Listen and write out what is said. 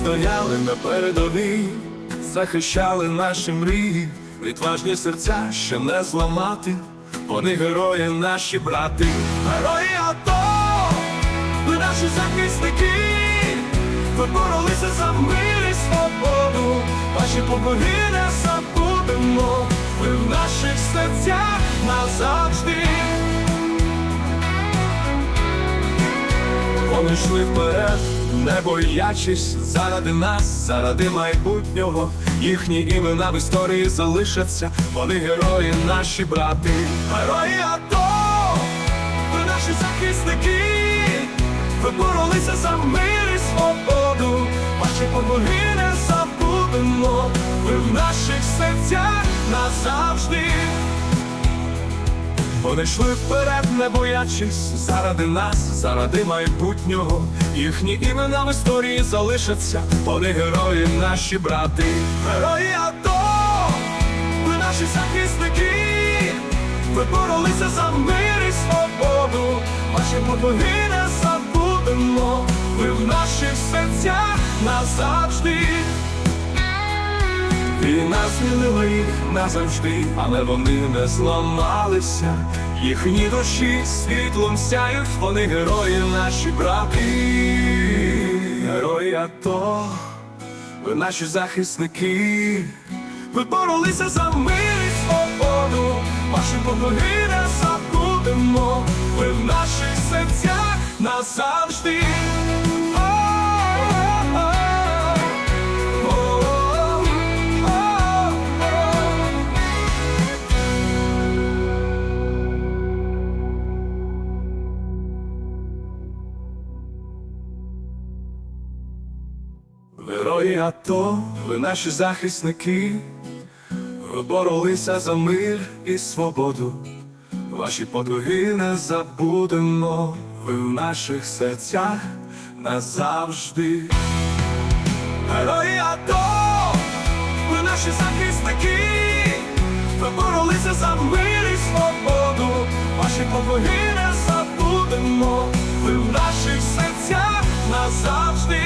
стояли на передовій, захищали наші мрії, відважні серця ще не зламати. Вони герої, наші брати, герої АТО, ви наші захисники, ви боролися за мир і свободу, ваші побоги не забудемо, ви в наших серцях назавжди. Вони йшли вперед, не боячись заради нас, заради майбутнього. Їхні імена в історії залишаться. Вони герої, наші брати, герої АТО, ви наші захисники, ви боролися за мир і свободу. Ваші побоги не забудемо. Ви в наших серцях назавжди. Вони йшли вперед, не боячись, заради нас, заради майбутнього. Їхні імена в історії залишаться. Вони герої, наші брати, герої АТО, ви наші захисники, ви боролися за мир і свободу. Ваші подвиги не забудемо. Ви в наших серцях назавжди. Війна змінила їх назавжди, але вони не зламалися. Їхні душі світлом сяють, вони герої, наші брати, герої АТО, ви наші захисники, ви боролися за мир і свободу, ваші подвиги не забудемо, ви в наших серцях назавжди. Герої АТО, ви наші захисники, ви боролися за мир і свободу. Ваші подвиги не забудемо, ви в наших серцях назавжди. Герої АТО, ви наші захисники, ви боролися за мир і свободу. Ваші подвиги не забудемо, ви в наших серцях назавжди.